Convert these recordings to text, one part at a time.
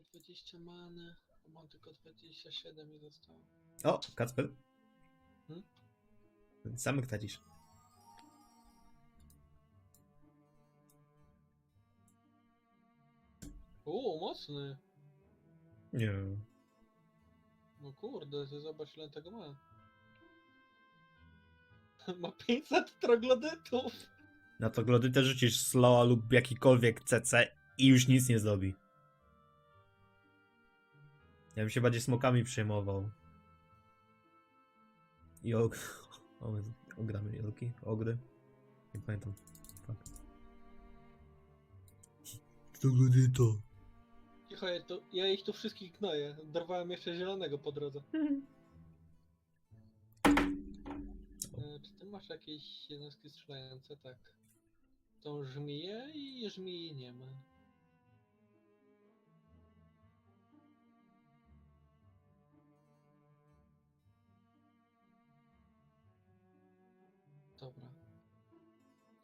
120 many. Mam tylko 27 mi zostało. O, Kacper. Hmm? Samych tadzisz. Uuu, mocny. Nie. No kurde, ty zobacz ile tego ma. ma 500 troglodytów. Na to glody też rzucisz slowa lub jakikolwiek CC i już nic nie zrobi. Ja bym się bardziej smokami przejmował. I og... O, ogramy jolki? Ogry? Nie pamiętam. Fuck. Troglodyto. Cicho, ja, tu, ja ich tu wszystkich gnoję. Dorwałem jeszcze zielonego po drodze. E, czy ty masz jakieś jednostki strzelające? Tak. Tą żmiję i żmii nie ma.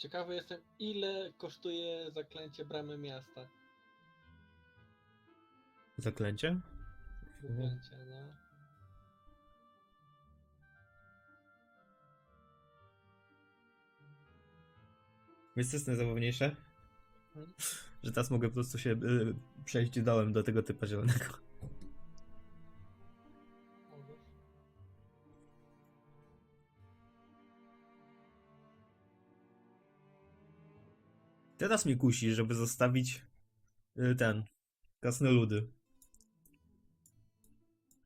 Ciekawy jestem, ile kosztuje zaklęcie bramy miasta. Zaklęcie? Zaklęcie, no. Co jest najzabawniejsze? Hmm? Że teraz mogę po prostu się y, przejść dołem do tego typa zielonego. Teraz mnie kusi, żeby zostawić y, ten krasnoludy.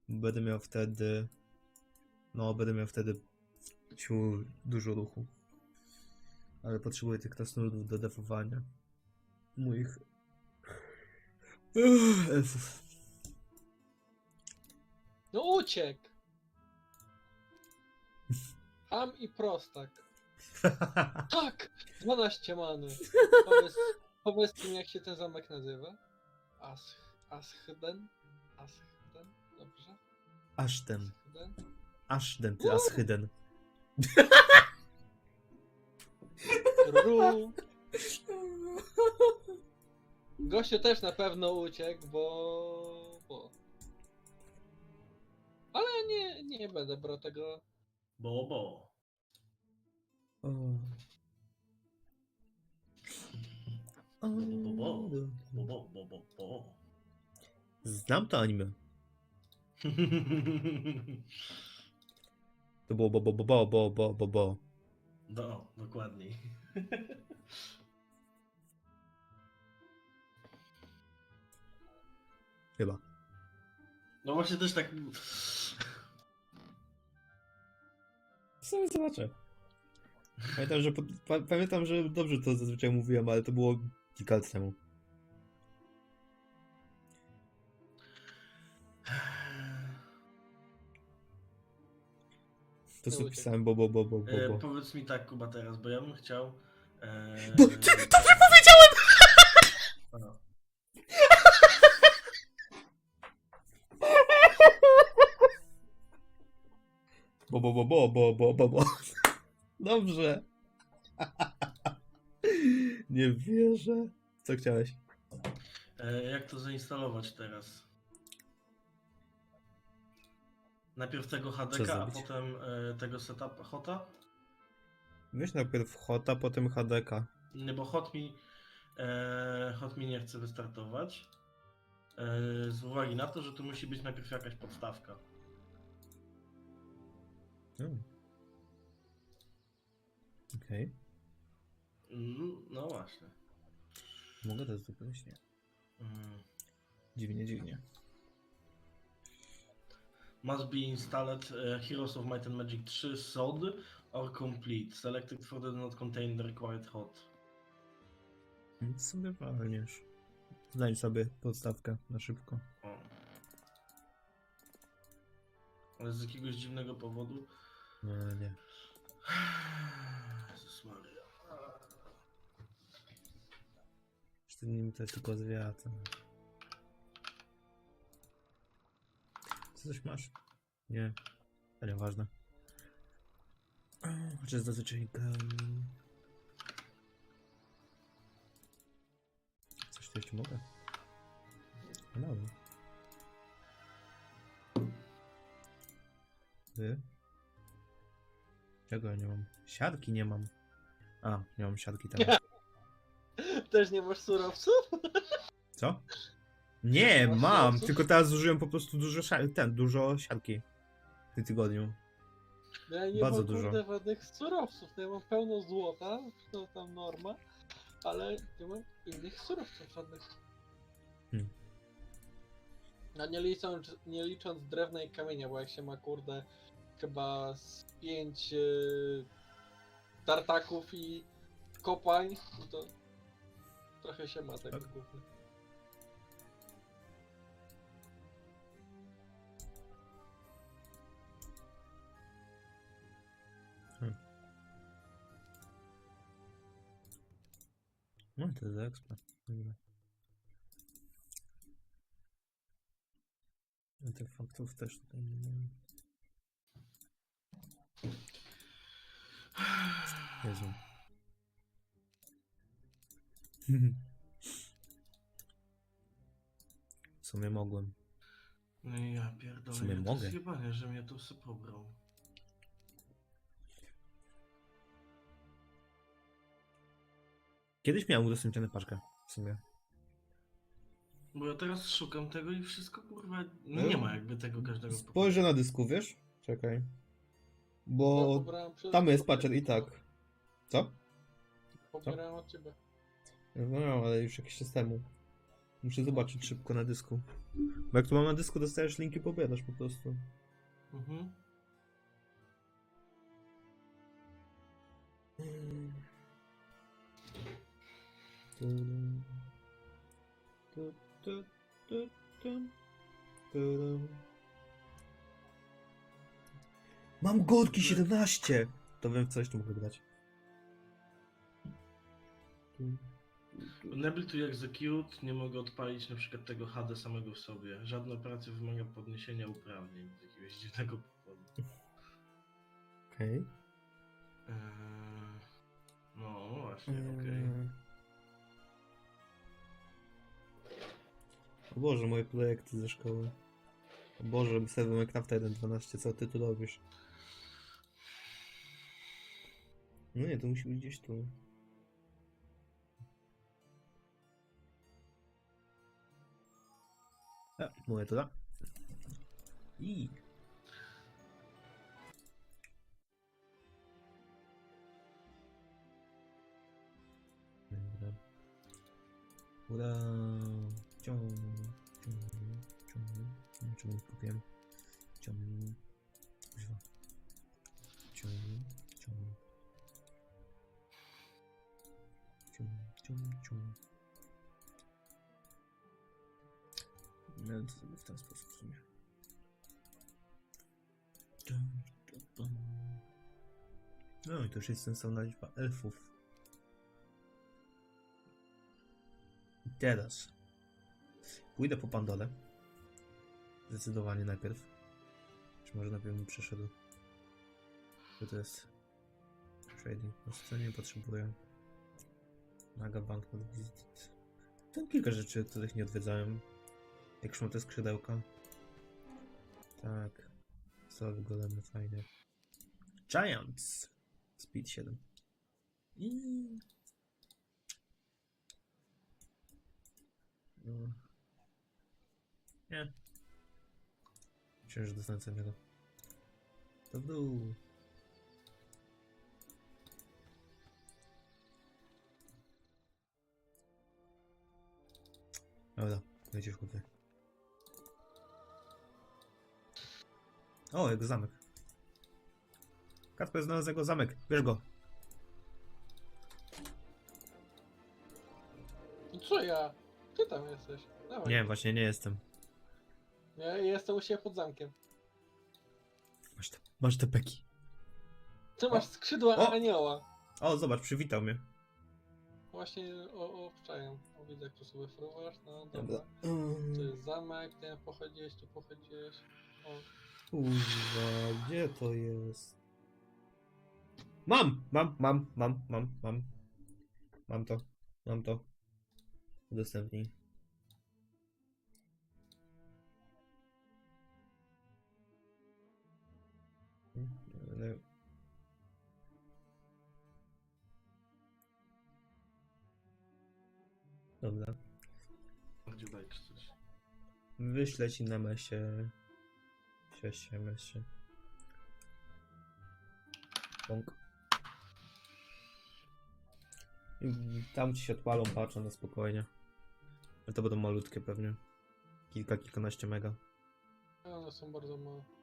Będę miał wtedy. No, będę miał wtedy dużo ruchu. Ale potrzebuję tych krasnoludów do defowania. Moich. elfów. No uciekł! Ham i prostak. Tak! 12 many. Powiedz, powiedz mi jak się ten zamek nazywa? Asch, Aschden? Aschden? Dobrze? Ashten. Aschden? Ashden, ty Aschyden. Ru. Gościu też na pewno uciekł, bo... bo... Ale nie, nie będę brał tego... Bo, bo. Znam to anime. To było bo, bo, bo, bo, bo, bo, bo, bo. No, dokładniej. Chyba. No właśnie też tak... W sumie zobaczę. Pamiętam, że, pa, pamiętam, że dobrze to zazwyczaj mówiłem, ale to było kilka lat temu. To sobie Uciekł. pisałem bo bo bo bo bo E, bo. powiedz mi tak, Kuba, teraz, bo ja bym chciał... E... Bo ty dobrze powiedziałem! A, Bo bo bo bo bo bo bo bo. Dobrze. Nie wierzę. Co chciałeś? E, jak to zainstalować teraz? Najpierw tego HDK, a zrobić? potem e, tego setup hota? Weź najpierw Hota, potem HDK. Nie, bo hot mi, e, hot mi nie chce wystartować. E, z uwagi na to, że tu musi być najpierw jakaś podstawka. Hmm. Okej. Mm, no właśnie. Mogę to zrobić? Nie. Mm. Dziwnie, dziwnie. Must be installed uh, Heroes of Might and Magic 3 SOD or complete. Selected for the not contain the required hot. Nic sobie walniesz. Znajdź sobie podstawkę na szybko. O. Ale z jakiegoś dziwnego powodu. Nie, nie. tym nim to jest tylko zwiat. Co coś masz? Nie. Ale ważne. Chociaż zazwyczaj kamień. Coś tu jeszcze mogę? No dobra. Wy? Czego ja nie mam? Siatki nie mam. A, nie mam siatki tam. Też nie masz surowców? Co? Nie, Masz mam, surowców? tylko teraz zużyłem po prostu dużo, ten, dużo siatki w tym tygodniu. Ja nie Bardzo mam dużo. kurde żadnych surowców. Ja mam pełno złota, to tam norma, ale nie mam innych surowców żadnych. Hmm. No nie licząc, nie licząc drewna i kamienia, bo jak się ma kurde chyba z pięć yy, tartaków i kopań, no to trochę się ma tego Tak. gówna. No to jest ekstra. Dobra. Artefaktów też tutaj nie mam. Jezu. W sumie mogłem. No i ja pierdolę, W sumie ja to mogę. zjebanie, że mnie tu se pobrał. Kiedyś miałem udostępnione paczkę. W sumie. Bo ja teraz szukam tego i wszystko kurwa, No. nie ma jakby tego każdego Spojrzę na dysku, wiesz? Czekaj. Ja Bo tam jest paczek i tak. Co? Pobierałem od ciebie. No, ale już jakiś czas temu. Muszę zobaczyć szybko na dysku. Bo jak tu mam na dysku, dostajesz linki, pobierasz po prostu. Mhm. Mam górki 17! To wiem, w coś tu mogę grać. Enable to execute, nie mogę odpalić na przykład tego HD samego w sobie. Żadna operacja wymaga podniesienia uprawnień z jakiegoś dziwnego powodu. Okej. Eee, no właśnie, okej. O Boże, moje projekty ze szkoły. O Boże, serwer Minecrafta 1.12, co ty tu robisz? No nie, to musi być gdzieś tu. A, moje to da. I. Dobra. Ura. Ciąg, ciąg, ciąg, ciąg, czemu nie kupiłem? Ciąg, to zrobię w ten sposób w sumie. No i to już jest sensowna liczba elfów. I teraz pójdę po pandole. Zdecydowanie najpierw. Czy może najpierw bym przeszedł? Co to jest? Trading. No co nie potrzebuję. Naga visit. Tam kilka rzeczy, których nie odwiedzałem. Jak mam te skrzydełka. Tak. Co golemy fajne. Giants! Speed 7. I... No. Nie. Myślę, że dostanę innego. To dół. Dobra, lecisz chłopie. O, jego zamek. Kacper znalazł jego zamek. Bierz go. Co ja? Ty tam jesteś. Dawaj. Nie, właśnie nie jestem. Ja jestem u siebie pod zamkiem. Masz te, masz te peki. Ty masz skrzydła O! anioła. O, zobacz, przywitał mnie. Właśnie o. O, widzę jak tu sobie fruwasz. No dobra. Dobra. To jest zamek, ten pochodziłeś, tu pochodziłeś. O, Kurwa, gdzie to jest? Mam, mam, mam, mam, mam, mam. Mam to, mam to. Udostępnij. Dobra. Wyślę ci na mesie. Siesie, mesie. Bąk. I Tam ci się odpalą, patrzą na spokojnie. To będą malutkie pewnie. Kilka, kilkanaście mega. Są bardzo małe.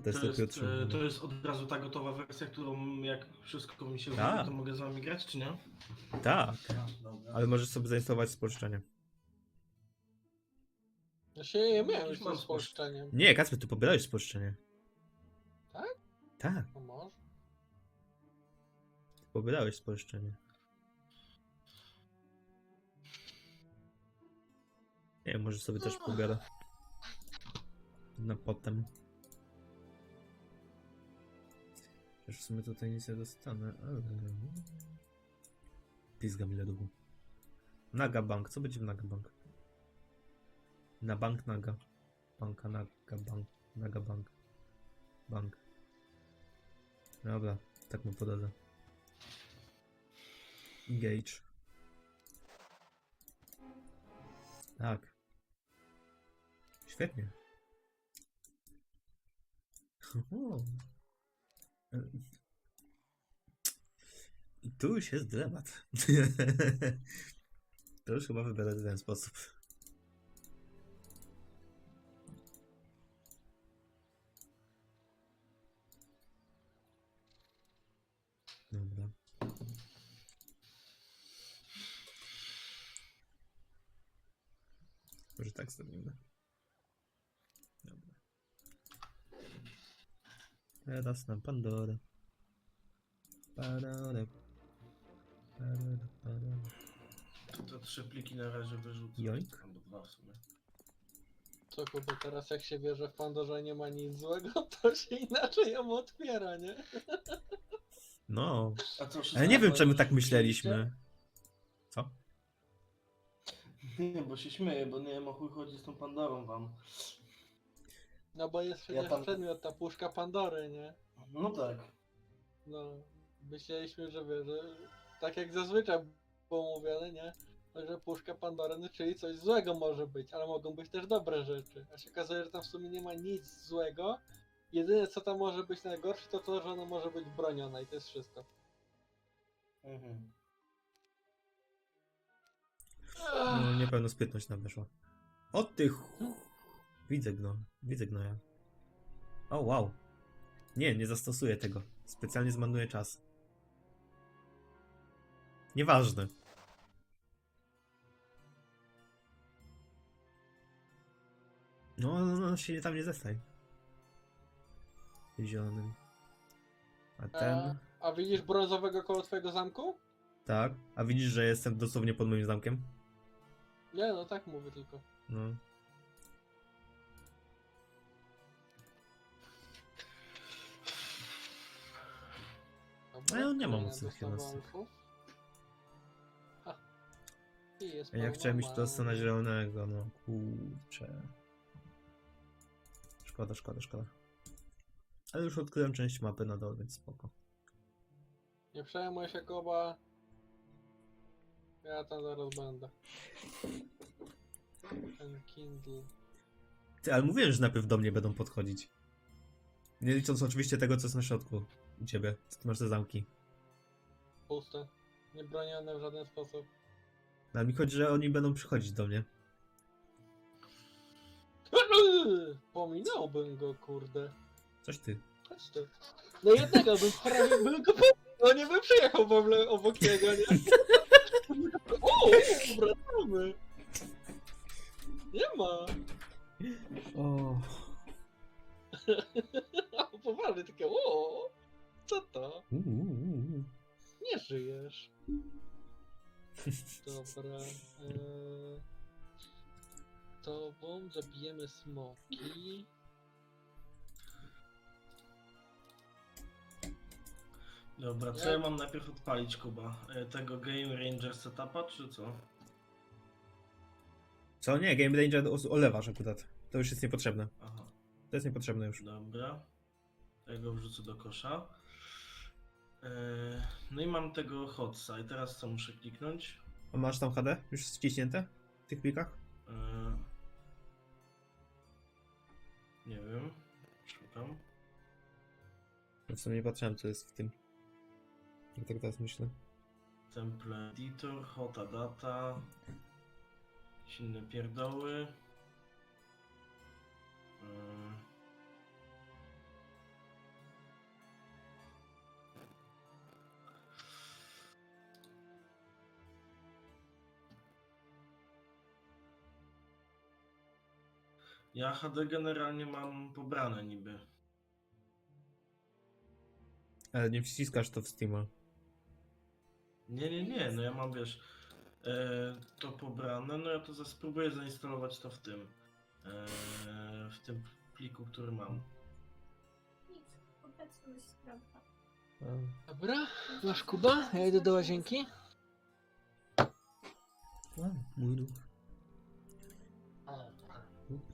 To jest, Piotrze. e, to jest od razu ta gotowa wersja, którą jak wszystko mi się Tak. zrobi, to mogę z wami grać, czy nie? Tak, Dobra. ale możesz sobie zainstalować spolszczenie. Ja się nie miałem Jakiś już mam z spolszczeniem. Nie, Kacper, ty pobierałeś spolszczenie. Tak? Tak, No może. pobierałeś spolszczenie. Nie, możesz sobie też pobierać. Na potem. Już w sumie tutaj nic nie dostanę, ale... Pizga mi duchu. Naga Bank, co będzie w Naga Bank? Na bank Naga. Banka Naga Bank. Naga Bank. Bank. Dobra, tak mu podadzę. Engage. Tak. Świetnie. Tu już jest dylemat. to już chyba wybiorę w ten sposób. Dobra. Może tak zrobimy. Teraz na Pandorę. Parada. Parada, parada. To, to trzy pliki na razie wyrzucę. Joink. Albo dwa w sumie. Co bo teraz jak się wie, że w Pandorze nie ma nic złego, to się inaczej ją otwiera, nie? No, A co, ale nie wiem czemu tak myśleliśmy. Co? Nie, bo się śmieję, bo nie wiem o chuj chodzi z tą Pandorą wam. No bo jest przecież tam- przedmiot, ta puszka Pandory, nie? No tak. No, myśleliśmy, że wie, że tak jak zazwyczaj było mówione, nie? Że puszka Pandory, no czyli coś złego może być, ale mogą być też dobre rzeczy. A się okazuje, że tam w sumie nie ma nic złego. Jedyne co tam może być najgorsze, to to, że ona może być broniona i to jest wszystko. Mhm. No, niepełnosprytność nam weszła. O ty chu... Widzę gno, widzę gnoja. O wow. Nie, nie zastosuję tego. Specjalnie zmarnuję czas. Nieważne. No, no, no, się tam nie zestań. Zielonym. A ten... A, a widzisz brązowego koło twojego zamku? Tak. A widzisz, że jestem dosłownie pod moim zamkiem? Nie, no tak mówię tylko. No. Dobra, A ja nie mam mocnych jednostek. Ha. I jest ja chciałem iść do scena zielonego, no kurczę. Szkoda, szkoda, szkoda. Ale już odkryłem część mapy na dole, więc spoko. Nie przejmuj się, Kuba. Ja tam zaraz będę. Ten Kindle. Ty, ale mówiłem, że najpierw do mnie będą podchodzić. Nie licząc oczywiście tego, co jest na środku u ciebie. Co ty masz te zamki. Puste. Niebronione w żaden sposób. No, ale mi chodzi, że oni będą przychodzić do mnie. Pominąłbym go, kurde. Coś ty. Chodź tu. No jednego bym prawie bym go pominął, nie bym przyjechał w ogóle obok niego, nie? O, wracamy. Nie ma. O. Poważnie takie, o, co to? Uuu. Nie żyjesz. Dobra. Eee, tobą zabijemy smoki. Dobra, co ja mam najpierw odpalić, Kuba? E, Tego Game Ranger setupa, czy co? Co? Nie, Game Danger os- olewasz akurat. To już jest niepotrzebne. Aha, To jest niepotrzebne już. dobra. Tego wrzucę do kosza. E, no i mam tego hotsa i teraz co muszę kliknąć? A masz tam HD już ściśnięte w tych plikach? E, nie wiem. Szukam. Ja w sumie nie patrzyłem, co jest w tym. Jak tak teraz myślę. Temple editor, hota data. Inne pierdoły. E, Ja HD generalnie mam pobrane niby. Ale nie wciskasz to w Steama. Nie, nie, nie, no ja mam wiesz e, to pobrane, no ja to za, spróbuję zainstalować to w tym. E, w tym pliku, który mam. Nic, obecność sprawdza. Dobra, masz Kuba? Ja idę do łazienki. A, mój duch.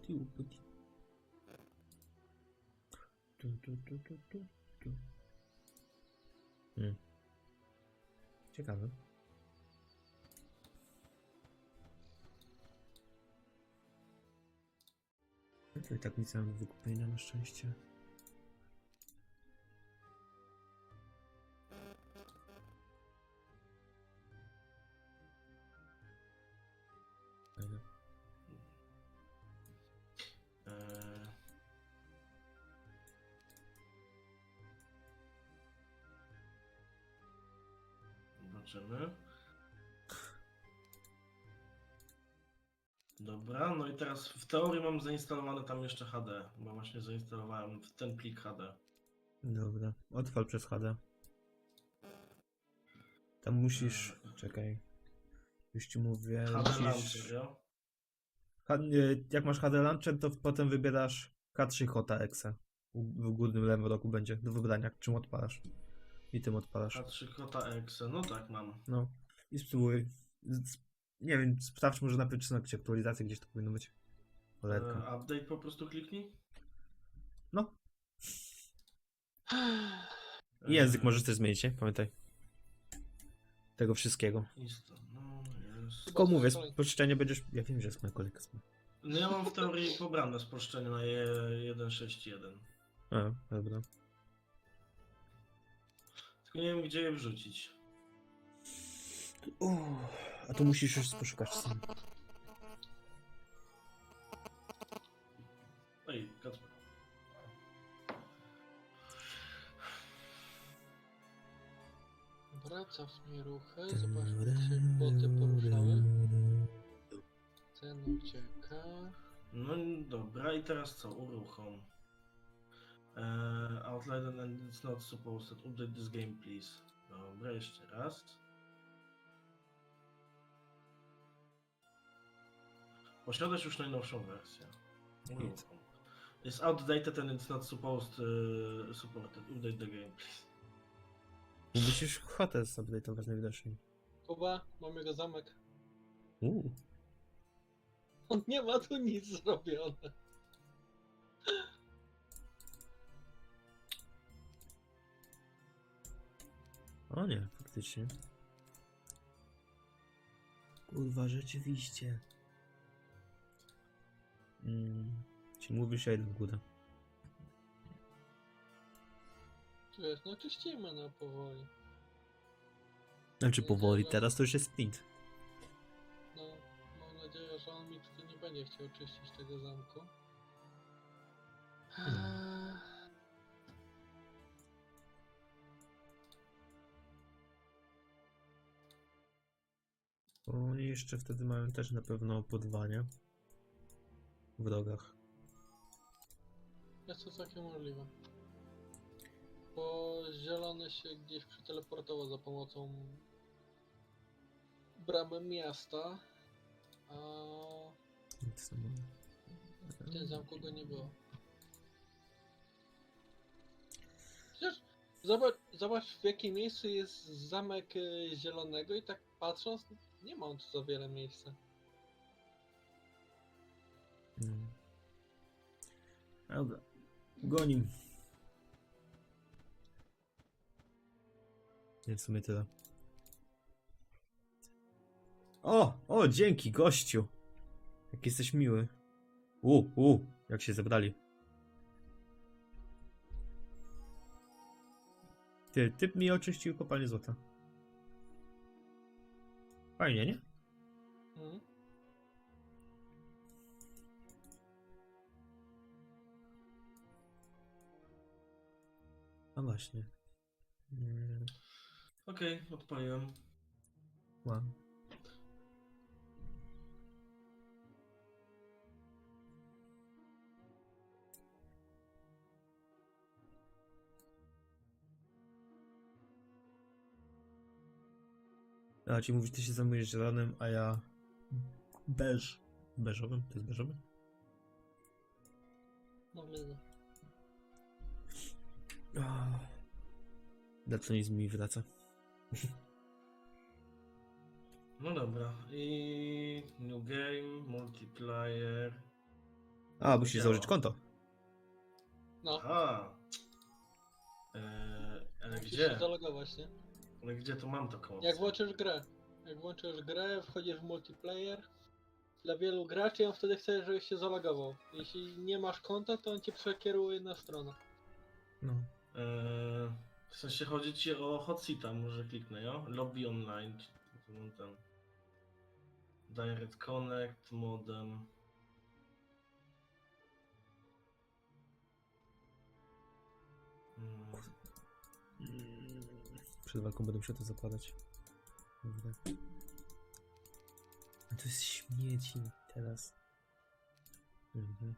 Upti. Tu, tu, tu, tu, tu, tu. Hmm. Ciekawe. No to i tak nic nie mam do wykupienia na szczęście. Dobra, no i teraz w teorii mam zainstalowane tam jeszcze HD, bo właśnie zainstalowałem ten plik HD. Dobra, odpal przez HD. Tam musisz. Czekaj. Już ci mówię. HD musisz... Launcher, nie, Jak masz HD Launcher, to potem wybierasz K3 Hota Exe. W górnym lewym rogu będzie do wybrania, czym odpalasz. I tym odpalasz. A3 Kota Exe, no tak mam. No. I spróbuj. Nie wiem, sprawdź może na czy na jakieś aktualizacje gdzieś to powinno być. Cholerka. E, update po prostu kliknij. No. E, język możesz też zmienić, nie? Pamiętaj. Tego wszystkiego. Insta, no jest. Tylko mówię, spoczyczenie będziesz. Ja wiem, że jest moja kolejka. No ja mam w teorii pobrane spolszczenie na je 1.6.1. A, dobra. Tylko nie wiem gdzie je wrzucić. A tu musisz już poszukać sam. Ej, Kacper. Dobra, cofnij ruchy, zobaczmy, jak się boty poruszały. Ten ucieka. No dobra, i teraz co? Uruchom. Eee, outline and it's not supposed to update this game, please. Dobra, jeszcze raz. Posiadasz już najnowszą wersję. Uruchom. It's outdated and it's not supposed uh, supported. Update the game, please. Musisz hotę zupdate'ować najwidoczniej. Kuba, mam jego zamek. Uuu. On nie ma tu nic zrobione. O nie, faktycznie. Kurwa, rzeczywiście. Mm. Ci mówisz, ja idę w górę. Tu jest, no czyścimy no powoli. Znaczy powoli, teraz to już jest sprint. No, mam nadzieję, że on mi tutaj nie będzie chciał czyścić tego zamku. Hmm. Oni jeszcze wtedy mają też na pewno podwanie w drogach. Jest to całkiem możliwe. Bo zielony się gdzieś przeteleportował za pomocą bramy miasta, a w tym zamku go nie było. Przecież zobacz, zobacz w jakim miejscu jest zamek y, zielonego i tak patrząc, nie ma on tu za wiele miejsca. Dobra. Gonim. Nie, w sumie tyle. O! O, dzięki, gościu! Jak jesteś miły. U, u, jak się zebrali. Ty, typ mi oczyścił kopalnię złota. Fajnie, nie? Mhm. A właśnie. Mm, Okej, odpaliłem. Wow. A ci mówisz, ty się zajmujesz zielonym, a ja beż. Beżowym? To jest beżowy? Możliwe. Daltonizm mi wraca. No dobra. I new game, multiplayer. A, musisz Działa. założyć konto. No, Aha. Eee, ale musisz gdzie? zalogować, nie? Ale gdzie to mam taką opcję? Jak włączysz grę. Jak włączysz grę, wchodzisz w multiplayer. Dla wielu graczy on wtedy chce, żebyś się zalogował. Jeśli nie masz konta, to on cię przekieruje na stronę. No. Eee, w sensie chodzi ci o Hotseata, może kliknę, jo? Lobby online. czy to mam ten. Direct Connect, modem. Mm, Przed walką będę musiał to zakładać. Dobra. A to jest śmieci teraz. Mhm.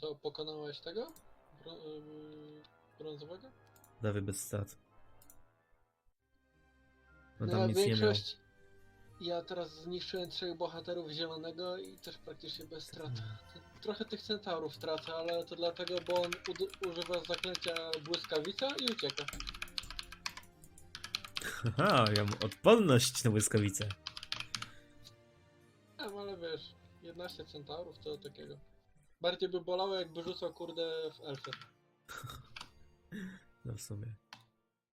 Co, pokonałeś tego? Bro yy, brązowego? Prawie bez strat. No tam nic nie miał. większość... Ja teraz zniszczyłem trzech bohaterów zielonego i też praktycznie bez strat. Trochę tych centaurów tracę, ale to dlatego, bo on używa zaklęcia błyskawica i ucieka. Haha, ja mam odporność na błyskawice. 11 centaurów to takiego. Bardziej by bolało jakby rzucał kurde w elfy. No w sumie.